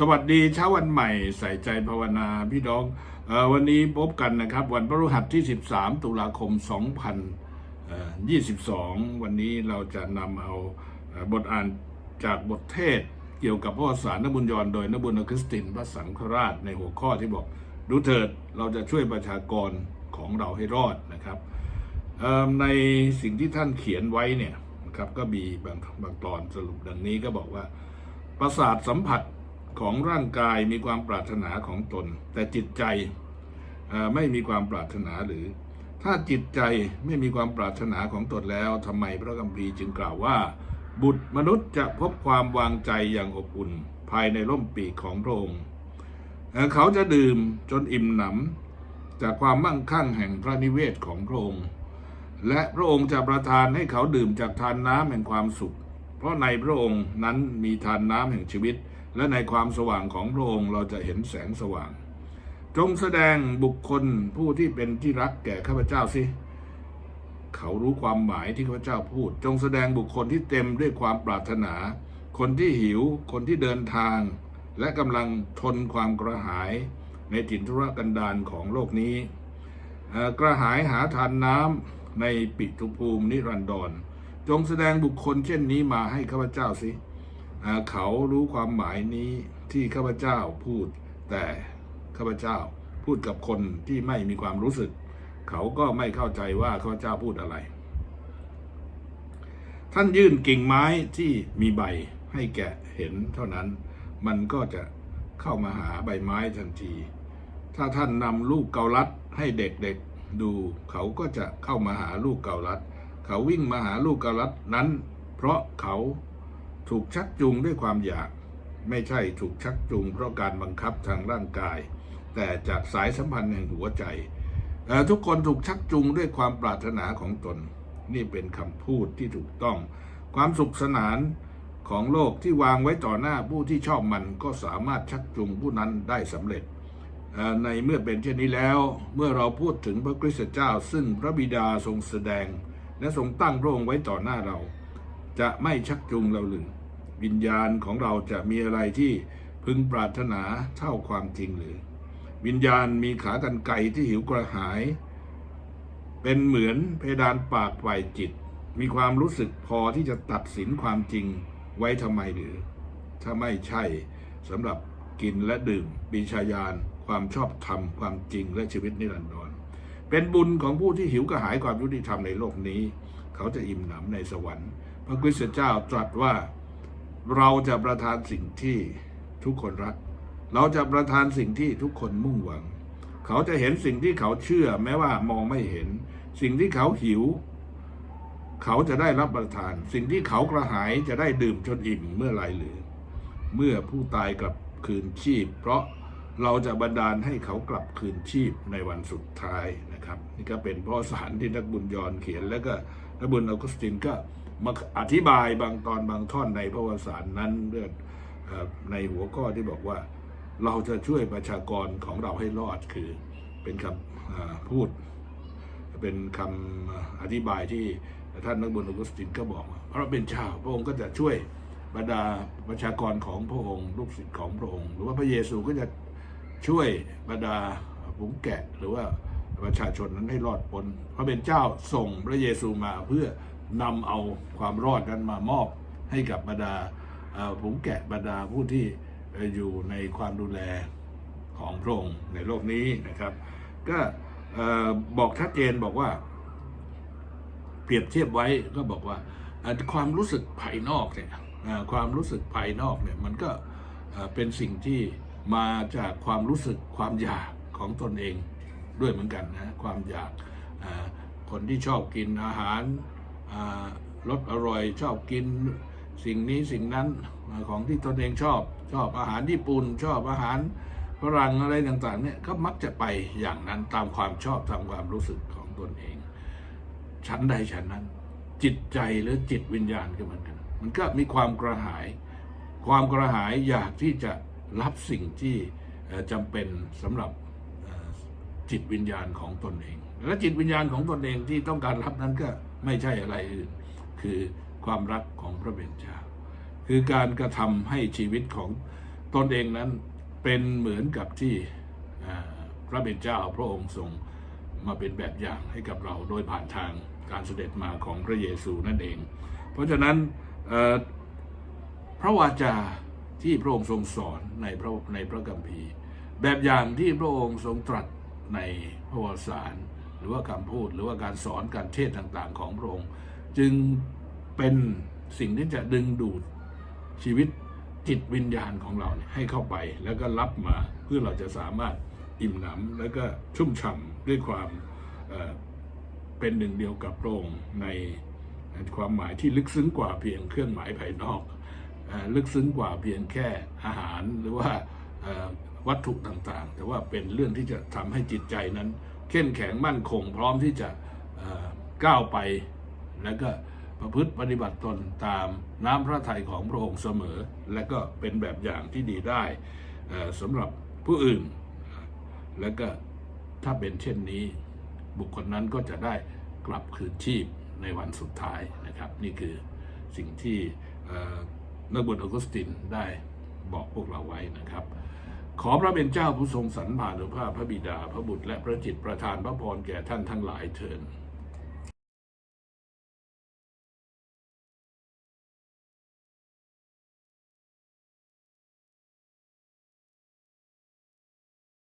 สวัสดีเช้าวันใหม่ใส่ใจภาวนาพี่น้องออวันนี้พบกันนะครับ วันพฤหัสที่ 13 ตุลาคม 2022 วันนี้เราจะนำเอาเออบทอ่านจากบทเทศเกี่ยวกับพระสารนบุญยอนโดยนบุญคริสตินพระสังฆราชในหัวข้อที่บอก ดูเถิดเราจะช่วยประชากรของเราให้รอดนะครับในสิ่งที่ท่านเขียนไว้เนี่ยนะครับก็มีบางบางตอนสรุปดังนี้ก็บอกว่าประสาทสัมผัส ของร่างกายมีความปรารถนาของตน แต่จิตใจไม่มีความปรารถนาหรือ ถ้าจิตใจไม่มีความปรารถนาของตนแล้วทำไมพระกัมพีจึงกล่าวว่า บุตรมนุษย์จะพบความวางใจอย่างอบอุ่นภายในร่มปีกของพระองค์เอ่อเขาจะดื่มจนอิ่มหนำจากความมั่งคั่งแห่งพระนิเวศของพระองค์ และพระองค์จะประทานให้เขาดื่มจากทานน้ำแห่งความสุข เพราะในพระองค์นั้นมีทานน้ำแห่งชีวิต และในความสว่างของพระองค์เราจะเห็นแสงสว่าง จงแสดงบุคคลผู้ที่เป็นที่รักแก่ข้าพเจ้าสิเขารู้ความหมายที่ข้าพเจ้าพูด จงแสดงบุคคลที่เต็มด้วยความปรารถนา คนที่หิว คนที่เดินทาง และกำลังทนความกระหายในถิ่นทุรกันดารของโลกนี้ กระหายหาทานน้ำในปิตุภูมินิรันดร จงแสดงบุคคลเช่นนี้มาให้ข้าพเจ้าสิเเขารู้ความหมายนี้ที่ข้าพเจ้าพูด แต่ข้าพเจ้าพูดกับคนที่ไม่มีความรู้สึก เขาก็ไม่เข้าใจว่าข้าพเจ้าพูดอะไร ท่านยื่นกิ่งไม้ที่มีใบให้แกะเห็นเท่านั้น มันก็จะเข้ามาหาใบไม้ทันที ถ้าท่านนำลูกเกาลัดให้เด็กๆดู เขาก็จะเข้ามาหาลูกเกาลัด เขาวิ่งมาหาลูกเกาลัดนั้น เพราะเขา ถูกชักจูงด้วยความอยาก ไม่ใช่ถูกชักจูงเพราะการบังคับทางร่างกาย แต่จากสายสัมพันธ์แห่งหัวใจเอ่ทุกคนถูกชักจูงด้วยความปรารถนาของตน นี่เป็นคำพูดที่ถูกต้อง ความสุขสนานของโลกที่วางไว้ต่อหน้าผู้ที่ชอบมันก็สามารถชักจูงผู้นั้นได้สำเร็จ ในเมื่อเป็นเช่นนี้แล้ว เมื่อเราพูดถึงพระคริสตเจ้า ซึ่งพระบิดาทรงแสดง และทรงตั้งพระองค์ไว้ต่อหน้าเรา จะไม่ชักจูงเราหรือวิญญาณของเราจะมีอะไรที่พึงปรารถนาเท่าความจริงหรือ วิญญาณมีขากรรไกรที่หิวกระหาย เป็นเหมือนเพดานปากฝ่ายจิต มีความรู้สึกพอที่จะตัดสินความจริงไว้ทำไมหรือ ถ้าไม่ใช่สำหรับกินและดื่มปีชายานความชอบธรรมความจริงและชีวิตนิรันดรเป็นบุญของผู้ที่หิวกระหายความยุติธรรมในโลกนี้ เขาจะอิ่มหนำในสวรรค์ พระคริสตเจ้าตรัสว่าเราจะประทานสิ่งที่ทุกคนรัก เราจะประทานสิ่งที่ทุกคนมุ่งหวัง เขาจะเห็นสิ่งที่เขาเชื่อแม้ว่ามองไม่เห็น สิ่งที่เขาหิว เขาจะได้รับประทาน สิ่งที่เขากระหายจะได้ดื่มจนอิ่มเมื่อไรหรือ เมื่อผู้ตายกลับคืนชีพ เพราะเราจะบันดาลให้เขากลับคืนชีพในวันสุดท้ายนะครับ นี่ก็เป็นพ่อสารที่นักบุญยอนเขียนแล้วก็นักบุญออกุสตินก็ มาอธิบายบางตอนบางท่อนในพระวสารนั้นเรื่องในหัวข้อที่บอกว่า เราจะช่วยประชากรของเราให้รอดคือเป็นคำพูด เป็นคำอธิบายที่ท่านนักบุญออกุสตินก็บอกว่าพระเป็นเจ้าพระองค์ก็จะช่วยบรรดาประชากรของพระองค์ลูกศิษย์ของพระองค์ หรือว่าพระเยซูก็จะช่วยบรรดาผงแกะหรือว่าประชาชนนั้นให้รอดพ้นพระเป็นเจ้าส่งพระเยซูมาเพื่อ นำเอาความรอดนั้นมามอบให้กับบรรดาเอ่อผงแกะบรรดาผู้ที่อยู่ในความดูแลของพระองค์ในโลกนี้นะครับ ก็บอกชัดเจนบอกว่า เปรียบเทียบไว้ก็บอกว่าความรู้สึกภายนอกเนี่ยความรู้สึกภายนอกเนี่ยมันก็เป็นสิ่งที่มาจากความรู้สึกความอยากของตนเองด้วยเหมือนกันนะความอยากคนที่ชอบกินอาหาร รสอร่อยชอบกินสิ่งนี้สิ่งนั้นอของที่ตนเองชอบชอบอาหารญี่ปุ่นชอบอาหารฝรั่งอะไรต่างๆเนี่ยก็มักจะไปอย่างนั้นตามความชอบตามความรู้สึกของตนเอง ชั้นใดชั้นนั้น จิตใจหรือจิตวิญญาณก็เหมือนกัน มันก็มีความกระหาย ความกระหายอยากที่จะรับสิ่งที่เอ่อจำเป็นสำหรับจิตวิญญาณของตนเอง และจิตวิญญาณของตนเองที่ต้องการรับนั้นก็ ไม่ใช่อะไรอื่น คือความรักของพระเบญจาคือการกระทำให้ชีวิตของตนเองนั้นเป็นเหมือนกับที่พระเป็นเจ้าพระองค์ทรงมาเป็นแบบอย่างให้กับเราโดยผ่านทางการเสด็จมาของพระเยซูนั่นเอง เพราะฉะนั้นพระวาจาที่พระองค์ทรงสอนในพระในพระกัมภีร์ แบบอย่างที่พระองค์ทรงตรัสในพระวสาร หรือว่าคำพูดหรือว่าการสอนการเทศต่างๆ ของพระองค์ จึงเป็นสิ่งที่จะดึงดูดชีวิตจิตวิญญาณของเราเให้เข้าไปแล้วก็รับมาเพื่อเราจะสามารถอิ่มหนำแล้วก็ชุ่มฉ่ำด้วยความเเป็นหนึ่งเดียวกับพระองค์ในความหมายที่ลึกซึ้งกว่าเพียงเครื่องหมายภายนอกลึกซึ้งกว่าเพียงแค่อาหารหรือว่าวัตถุต่างๆ แต่ว่าเป็นเรื่องที่จะทำให้จิตใจนั้น เข้มแข็งมั่นคง พร้อมที่จะก้าวไป แล้วก็ประพฤติปฏิบัติตนตามน้ำพระทัยของพระองค์เสมอ และก็เป็นแบบอย่างที่ดีได้สำหรับผู้อื่น แล้วก็ถ้าเป็นเช่นนี้ บุคคลนั้นก็จะได้กลับคืนชีพในวันสุดท้ายนะครับ นี่คือสิ่งที่นักบวชออกุสตินได้บอกพวกเราไว้นะครับ ขอพระเป็นเจ้าผู้ทรงสรรพานุภาพพระบิดา พระบุตรและพระจิตประทานพระพรแก่ท่านทั้งหลายเถิด